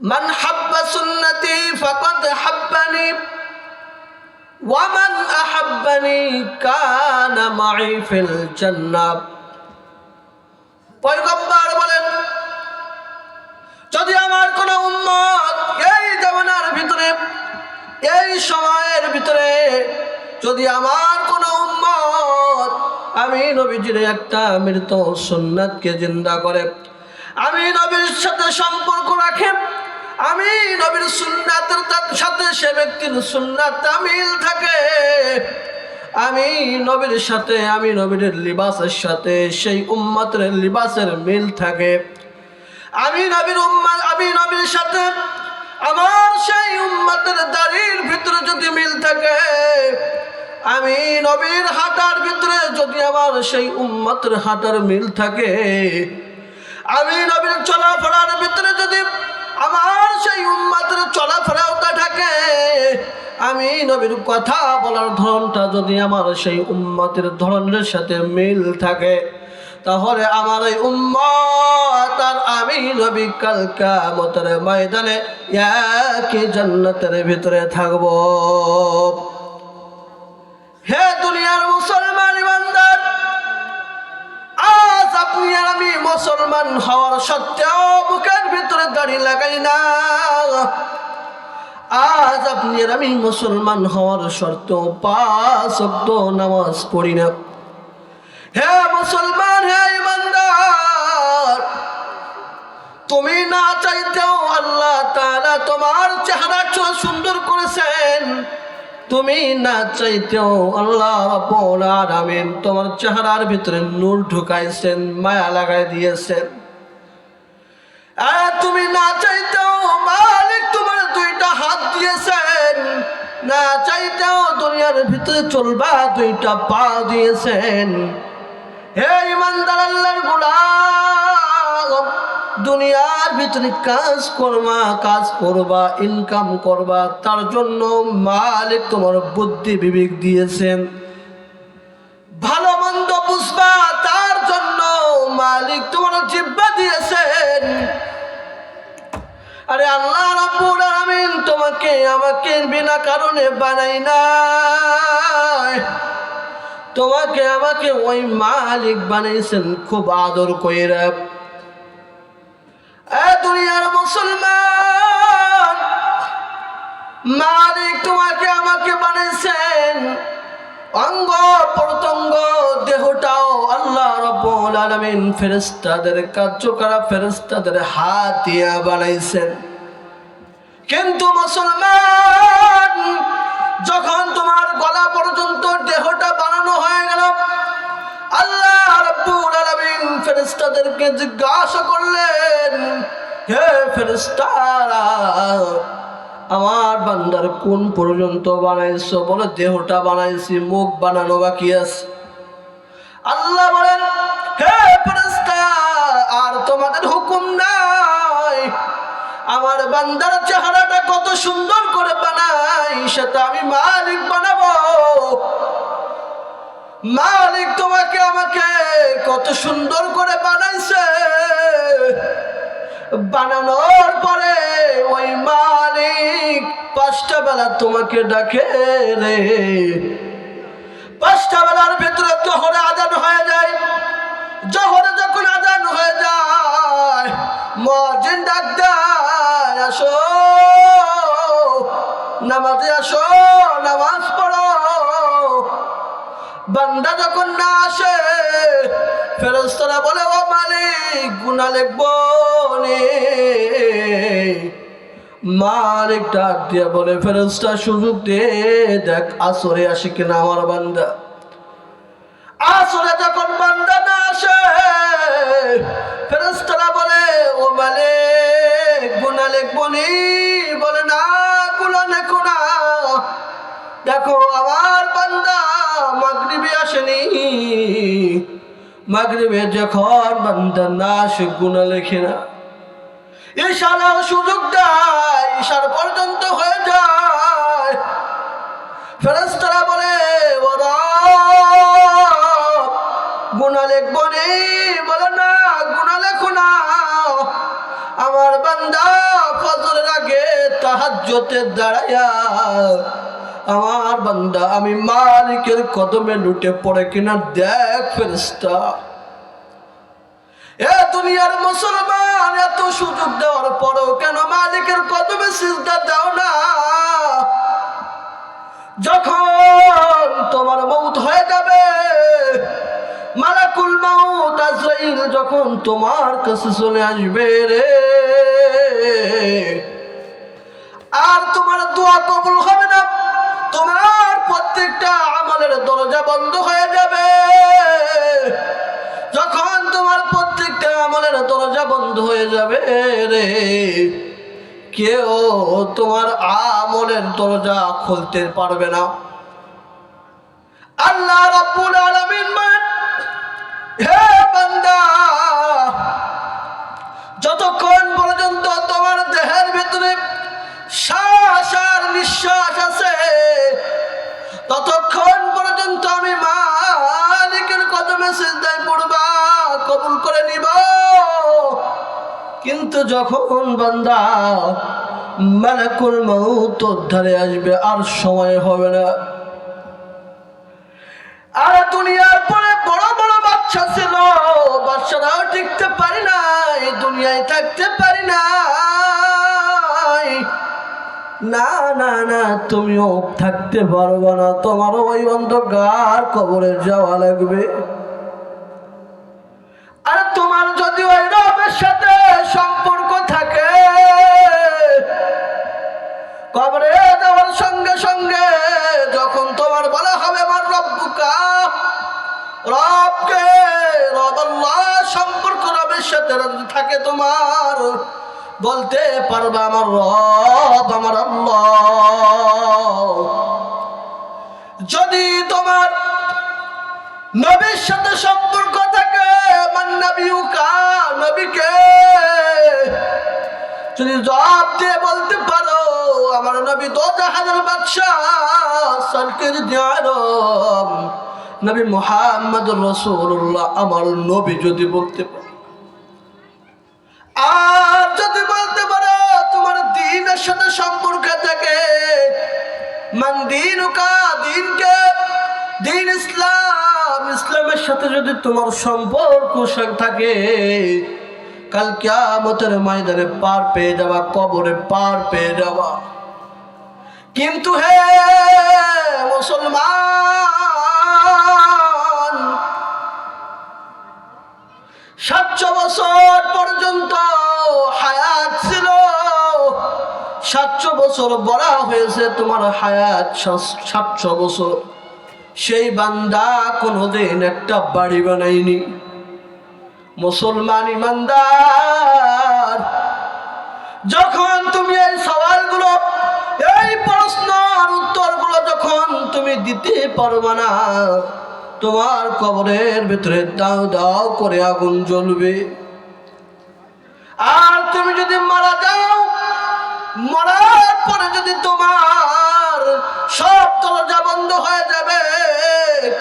মান হাব্বা সুন্নতি ফাকাদ হাব্বানি ওয়ামান আহাব্বানি কানা মাই ফিল জান্নাহ পয়গম্বর বলেন, যদি আমার কোনো উম্মত এই জামানার ভিতরে, এই সময়ের ভিতরে যদি আমার কোনো উম্মত আমি নবীজির একটা মৃত সুন্নাতকে জিন্দা করে, আমি নবীর সাথে সম্পর্ক রাখে আমি নবীর সুন্নাতের তার সাথে সে ব্যক্তির সুন্নাত মিল থাকে। আমি নবীর সাথে, আমি নবীর লিবাসের সাথে, সেই উম্মতের লিবাসের মিল থাকে। আমি নবীর উম্মা আমি নবীর সাথে, আমার সেই উম্মতের দাড়ির ভিতরে যদি মিল থাকে, আমি নবীর হাঁটার ভিতরে যদি আমার সেই উম্মতের হাঁটার মিল থাকে, আমি নবীর চলাফেরার ভিতরে যদি আমার সেই উম্মতের চলাফেরাওটা থাকে আমি নবীর কথা বলার ধরনটা যদি আমার সেই উম্মতের ধরনের সাথে মিল থাকে, তাহলে আমার এই উম্মত আর আমি নবী কাল কামতের ময়দানে একই জান্নাতের ভিতরে থাকব। হে দুনিয়ার মুসলমান আজ আপনি আর আমি মুসলমান হওয়ার সত্ত্বেও বুকের ভিতরে দাড়ি লাগাই না। আজ আপনি আর আমি মুসলমান হওয়ার সত্ত্বেও পাঁচ অব্দ নামাজ পড়ি না। হে মুসলমান, হে ইমানদার, তুমি না চাইতেও আল্লাহ তারা তোমার চেহারাটা সুন্দর করেছেন। তুমি না চাইতেও আল্লাহ রাব্বুল আলামিন তোমার চেহারার ভিতরে নূর ঢুকাইছেন, মায়া লাগাই দিয়েছেন। তুমি না চাইতেও মালিক তোমার দুইটা হাত দিয়েছেন, না চাইতেও দুনিয়ার ভিতরে চলবা দুইটা পা দিয়েছেন। হে ইমানদার আল্লাহর গোলাম! দুনিয়ার ভিতরে কাজ করবা কাজ করবা ইনকাম করবা, তার জন্য মালিক তোমার বুদ্ধি বিবেক দিয়েছেন। ভালো মন্দ বুঝবা, তার জন্য মালিক তোমার জিব্বা দিয়েছেন। আরে আল্লাহ রাব্বুল আলামিন তোমাকে আমাকে বিনা কারণে বানাই নাই। তোমাকে, আমাকে ওই মালিক বানাইছেন, খুব আদর কইরা। দুনিয়ার মুসলমান। মালিক তোমাকে আমাকে বানাইছেন অঙ্গ, প্রত্যঙ্গ, দেহটাও আল্লাহ রব্বুল আলামিন ফেরেশতাদের কার্যকরা ফেরেশতাদের হাত দিয়া বানাইছেন। কিন্তু মুসলমান, যখন তোমার গলা পর্যন্ত দেহটা বানানো হয়ে গেল, আল্লাহ রাব্বুল আলামিন ফেরেশতাদেরকে জিজ্ঞাসা করলেন হে ফেরেশতারা, আমার বান্দার কোন পর্যন্ত বানাইছো? বলে দেহটা বানাইছি, মুখ বানানো বাকি আছে। আল্লাহ বলেন, হে ফেরেশতা, আর তোমাদের হুকুম নাই। আমার বান্দার চেহারাটা কত সুন্দর করে বানাই, সেটা আমি মালিক বানাবো। মালিক তোমাকে আমাকে কত সুন্দর করে বানাইছে। বানানোর পরে ওই মালিক পাঁচটা বেলা তোমাকে ডাকে রে। পাঁচটা বেলার ভেতরে জহরে আজান হয়ে যায়। জহরে যখন আজান হয়ে যায় মজিন ডাক দেয়, আসো, নামাজে আসো, নামাজ পড়ো। বান্দা যখন না আসে ফেরস্তরা বলে, ও মালিক গুণা লিখব মালিক ডাক দিয়ে বলে ফেরস্তা সুযোগ দে, দেখ আসরে আসে কিনা আমার বান্দা। আসরে যখন বান্দা না আসে ফেরস্তরা বলে, ও মালিক গুণা লিখব নি? বলে, না গুণা লেখো না। দেখো, আমার বান্দা মাগরিবে আসেনি। মাগরিবে যখন বান্দা না আসে গুণা লেখে না ইশারা সুযোগ দেয় ইশার পর্যন্ত হয়ে যায়। ফেরেস্তারা বলে গুণা লেখবো নি? বলে, না, গুণা লেখো না। আমার বান্দা ফজরের আগে তাহাজ্জতে দাঁড়াইয়া আমার বান্দা, আমি মালিকের কদমে লুটে পড়ে কিনা দেখ ফেরেস্তা এ দুনিয়ার মুসলমান, এত সুযোগ দেওয়ার কেন মালিকের কদমে সিজদা দাও না? যখন তোমার মৌত হয়ে যাবে, মালাকুল মাউত আজরাইল যখন তোমার কাছে চলে আসবে রে। আর তোমার দোয়া কবুল হবে না। তোমার প্রত্যেকটা আমলের দরজা বন্ধ হয়ে যাবে। যখন তোমার প্রত্যেকটা আমলের দরজা বন্ধ হয়ে যাবে রে, কেউ তোমার আমলের দরজা খুলতে পারবে না। আল্লাহ রাব্বুল আলামিন হে বান্দা, যতক্ষণ ততক্ষণ পর্যন্ত আমি মালিকের কদমে সিজদায় পড়বা, কবুল করে নিব। কিন্তু যখন বান্দা মালাকুল মাউত ধারে আসবে, আর সময় হবে না। আর দুনিয়ার পরে বড় বড় বাচ্চা ছিল, বাচ্চারাও টিকতে পারি না এই দুনিয়ায় থাকতে পারি না না না না, তুমিও থাকতে পারবে না। তোমারও ওই অন্ধকার কবরে যাওয়া লাগবে। আর তোমার যদি ওই রবের সাথে সম্পর্ক থাকে, কবরে যাওয়ার সঙ্গে সঙ্গে যখন তোমার বলা হবে, আমার রব্বুকা, রবকে, রব সম্পর্ক রবের সাথে থাকে তোমার বলতে পারবে আমার রব, আমার যদি তোমার নবীর সাথে সম্পর্ক থাকে, আমার নবীকা নবীকে যদি জবাব দিয়ে বলতে পারো, আমার নবী তো জাহানের বাদশাহ নবী মোহাম্মদ রসুল্লাহ আমার নবী যদি বলতে পারো। আর যদি বলতে পারো তোমার দিনের সাথে সম্পর্ক থাকে, মান দিনুকা দিনকে, দিন ইসলাম, ইসলামের সাথে যদি তোমার সম্পর্ক থাকে, কাল কিয়ামতের ময়দানে পার পেয়ে যাওয়া কবরে পার পেয়ে যাওয়া কিন্তু হে মুসলমান সাতশো বছর পর্যন্ত হায়াত ছিল। সাতশো বছর বলা হয়েছে তোমার হায়াত সাত- সাতশো বছর। সেই বান্দা কোনোদিন একটা বাড়ি বানায়নি। মুসলমান ইমানদার। যখন তুমি এই সওয়ালগুলো, এই প্রশ্ন প্রশ্নের উত্তরগুলো যখন তুমি দিতে পারবে না তোমার কবরের ভেতরে দাও দাও করে আগুন জ্বলবে। আর তুমি যদি মারা যাও, মরার পরে যদি তোমার সব দরজা বন্ধ হয়ে যাবে,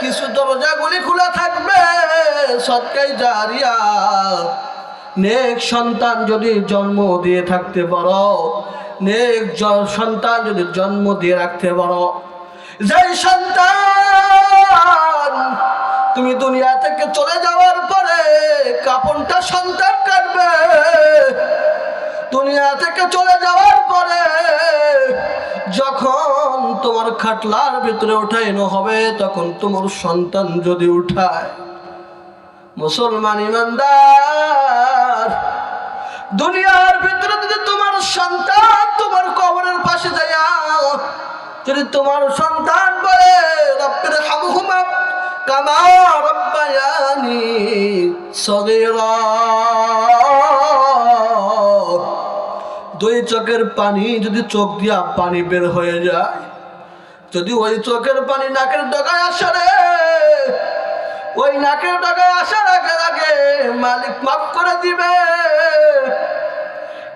কিছু দরজাগুলি খোলা থাকবে সৎকাই জারিয়া। নেক সন্তান যদি জন্ম দিয়ে থাকতে পারো, নেক সন্তান যদি জন্ম দিয়ে রাখতে পারো, যেই সন্তান তুমি দুনিয়া থেকে চলে যাওয়ার পরে কাপনটা সন্তান কাটবে। দুনিয়া থেকে চলে যাওয়ার পরে যখন তোমার খাটলার ভিতরে উঠাইনো হবে, তখন তোমার সন্তান যদি উঠায়, মুসলমান ইমানদার, দুনিয়ার ভিতরে যদি তোমার সন্তান তোমার কবরের পাশে যায় যদি তোমার সন্তান বলে রব্বের দুই চোখের পানি যদি চোখ দিয়া পানি বের হয়ে যায়, যদি ওই চোখের পানি নাকের ডগায় আসে রে, ওই নাকের ডগায় আসার আগে আগে মালিক মাফ করে দিবে।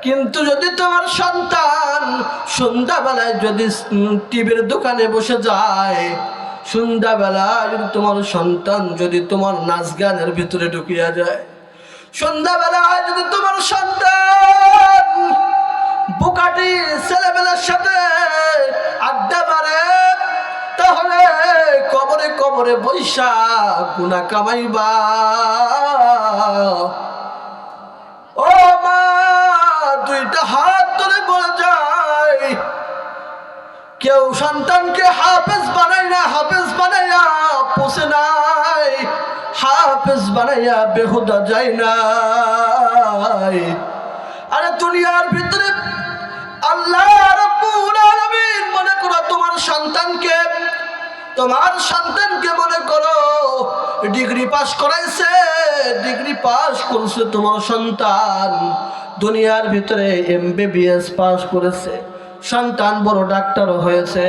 কিন্তু যদি তোমার সন্তান সন্ধ্যাবেলায় যদি টিভির দোকানে বসে যায় সন্ধ্যাবেলায় যদি তোমার সন্তান, যদি তোমার নাচ গানের ভিতরে ঢুকিয়া যায়। সন্ধ্যাবেলায় যদি তোমার সন্তান পার্টি ছেলেবেলার সাথে আড্ডা মারে, তাহলে কবরে কবরে বৈশা গুনা কামাইবা। ও মা, দুইটা হাত ধরে বলে যায়, কেউ সন্তানকে হাফেজ বানাইয়া বেহুদা যায় নাই। আরে দুনিয়ার ভিতরে আল্লাহ মনে করো তোমার সন্তানকে তোমার সন্তানকে মনে করো, ডিগ্রি পাস করাইছে। ডিগ্রি পাস করছে তোমার সন্তান। দুনিয়ার ভিতরে এমবিবিএস পাস করেছে। সন্তান বড় ডাক্তার হয়েছে,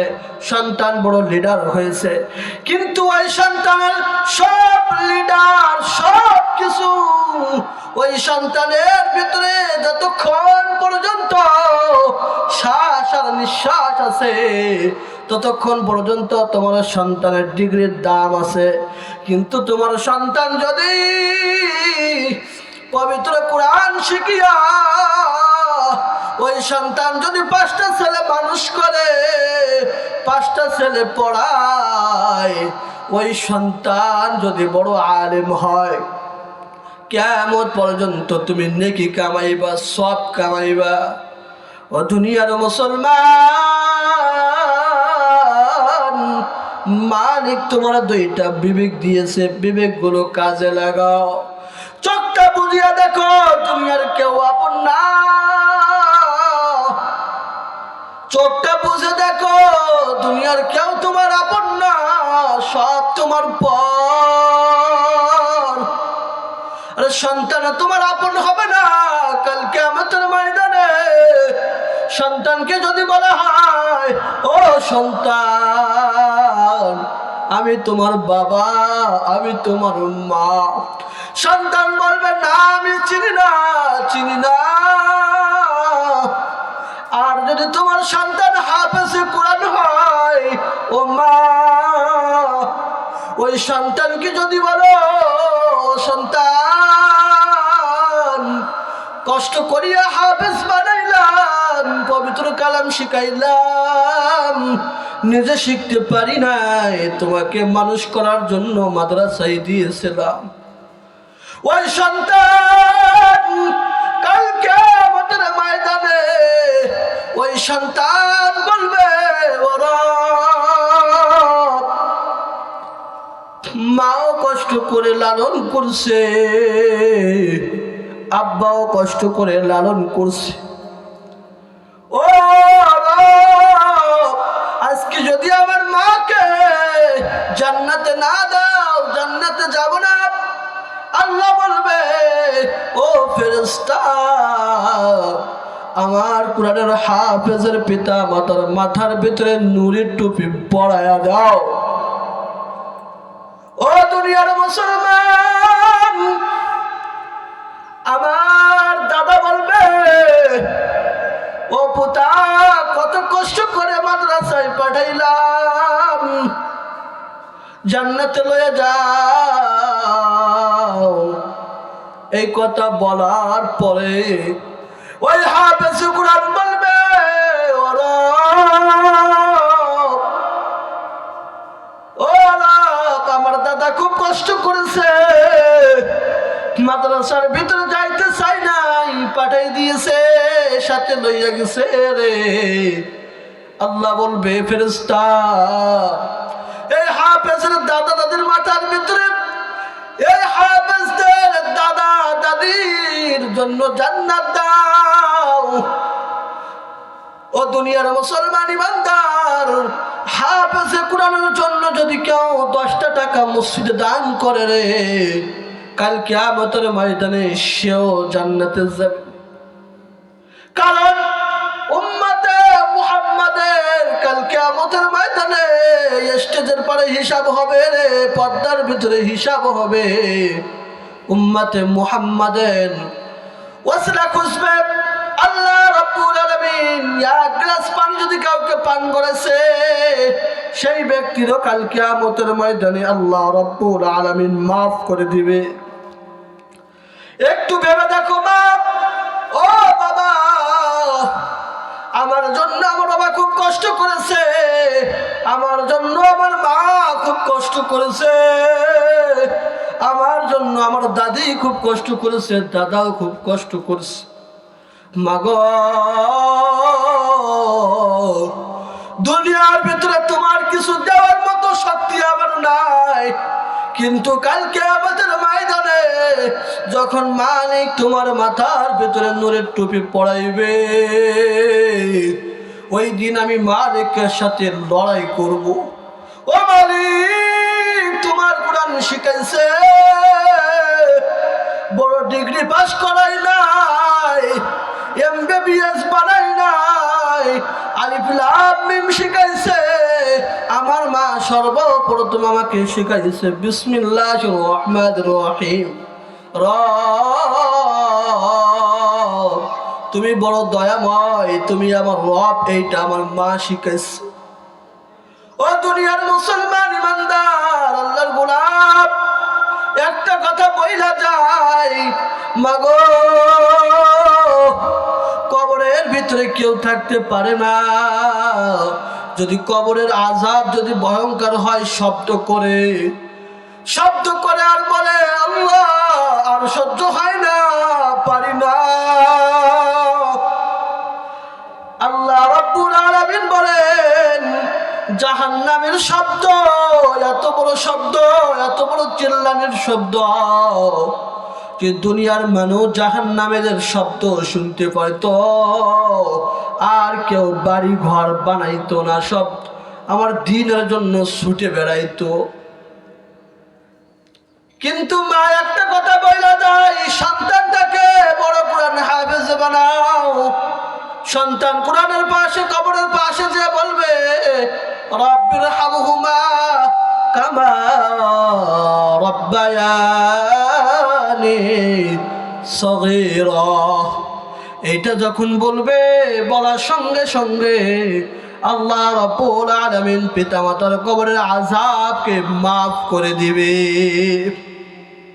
সন্তান বড় লিডার হয়েছে। কিন্তু ওই সন্তানের সব লিডার সব কিছু ওই সন্তানের ভিতরে যতক্ষণ পর্যন্ত শ্বাস আর নিঃশ্বাস আছে, ততক্ষণ পর্যন্ত তোমার সন্তানের ডিগ্রির দাম আছে। কিন্তু তোমার সন্তান যদি পবিত্র কোরআন শিখিয়া ওই সন্তান যদি পাঁচটা ছেলে মানুষ করে, পাঁচটা ছেলে পড়ায়, ওই সন্তান যদি বড় আলেম হয় কেমন পর্যন্ত তুমি নেকি কামাইবা, সব কামাইবা। ও দুনিয়ার মুসলমান, মালিক তোমার দুইটা বিবেক দিয়েছে, বিবেকগুলো কাজে লাগাও। চোখটা বুঝিয়া দেখো তুমি আর কেউ আপন না। চোখটা বুঝে দেখো, দুনিয়ার কেউ তোমার আপন না সব তোমার পর। আরে সন্তান, তোমার আপন হবে না কালকে আমাদের ময়দানে। সন্তানকে যদি বলা হয়, ও সন্তান, আমি তোমার বাবা, আমি তোমার মা। সন্তান বলবে, না, আমি চিনি না চিনি না। যদি তোমার সন্তান হাফেজে কোরআন হয়, ও মা, ওই সন্তানকে যদি বলো "ও সন্তান, কষ্ট করিয়া হাফেজ বানাইলাম, পবিত্র কালাম শিখাইলাম, নিজে শিখতে পারি নাই, তোমাকে মানুষ করার জন্য মাদ্রাসায় দিয়েছিলাম। ওই সন্তান, কালকে আমাদের ময়দানে ওই সন্তান বলবে মাও কষ্ট করে লালন করছে আব্বাও কষ্ট করে লালন করছে। ও কোরআনের হাফেজের পিতা মাতার মাথার ভিতরে নুরির টুপি পড়ায়া দাও। ও দুনিয়ার মুসলমান, আমার দাদা বলবে, ও পুতা, কত কষ্ট করে মাদ্রাসায় পাঠাইলাম। জান্নাতে লয়ে যাও। এই কথা বলার পরে ওই বলবে আমার দাদা খুব কষ্ট করেছে। মাদ্রাসার ভিতরে যাইতে চাই নাই, পাঠাই দিয়েছে, সাথে লইয়া গেছে রে। আল্লাহ বলবে ফেরেস্তা এই হাফেজের দাদা দাদির মাথার ভিতরে এই হাফেজদের দাদা দাদির জন্য জান্নাত ও দুনিয়ার মুসলমান ইমানদার, হাফেজে কোরআনের জন্য যদি কেউ দশটা টাকা মসজিদে দান করে রে, কাল কিয়ামতের ময়দানে সেও জান্নাতে যাবে। কারণ উম্মতে মুহাম্মাদের কাল কিয়ামতের ময়দানে স্টেজের পরে হিসাব হবে রে, পর্দার ভিতরে হিসাব হবে। উম্মতে মুহাম্মাদের ওয়াসলা খুঁজবে আল্লাহ রাব্বুল আলামিন, এক গ্লাস পানি যদি কাউকে পান করেছে, সেই ব্যক্তিরও কাল কিয়ামতের ময়দানে আল্লাহ রাব্বুল আলামিন মাফ করে দিবে। একটু ভেবে দেখো বাপ ও বাবা, আমার জন্য আমার বাবা খুব কষ্ট করেছে, আমার জন্য আমার মা খুব কষ্ট করেছে, আমার জন্য আমার দাদি খুব কষ্ট করেছে, দাদাও খুব কষ্ট করেছে। মাগ, দুনিয়ার ভিতরে তোমার কিছু দেওয়ার মতো শক্তি আমার নাই। কিন্তু কালকে আমাদের ময়দানে যখন মালিক তোমার মাথার ভিতরে নূরের টুপি পড়াইবে ওই দিন আমি মালিকের সাথে লড়াই করব। ও মালিক, তোমার কোরআন শিখাইছে, বড় ডিগ্রি পাস করাই নাই। এমবিবিএস বানাই নাই। আলিফ লাম শিখাইছে। আমার মা সর্বপ্রথম আমাকে শিখাইছে। বিসমিল্লাহির রহমানির রহিম। র, তুমি বড় দয়াময়, তুমি আমার রব, এইটা আমার মা শিখাইছে। ও দুনিয়ার মুসলমান ইমানদার, আল্লাহর গোলাপ। একটা কথা বইলা যায় মাগো, কবরের ভিতরে কেউ থাকতে পারে না। যদি কবরের আজাব যদি ভয়ঙ্কর হয়, শব্দ করে। শব্দ করে আর বলে, আল্লাহ, আর সহ্য হয় না, পারি না। আল্লাহ রাব্বুল আলামিন বলেন জাহান্নামের শব্দ, এত বড় শব্দ, এত বড় চিল্লানের শব্দ। যে দুনিয়ার মানুষ জাহান্নামের শব্দ শুনতে পাইতো, আর কেউ বাড়ি ঘর বানাইতো না, সব আমার দিনের জন্য ছুটে বেড়াইতো। কিন্তু মা একটা কথা বইলা যায়, সন্তানটাকে বড় কোরআন হাফেজ বানাও। সন্তান কোরআনের পাশে, কবরের পাশে যে বলবে রব্বির হামহুমা কামা রব্বায়ানি সগীরা। এইটা যখন বলবে, বলার সঙ্গে সঙ্গে আল্লাহ রব্বুল আলামিন পিতামাতার কবরের আযাবকে মাফ করে দিবে।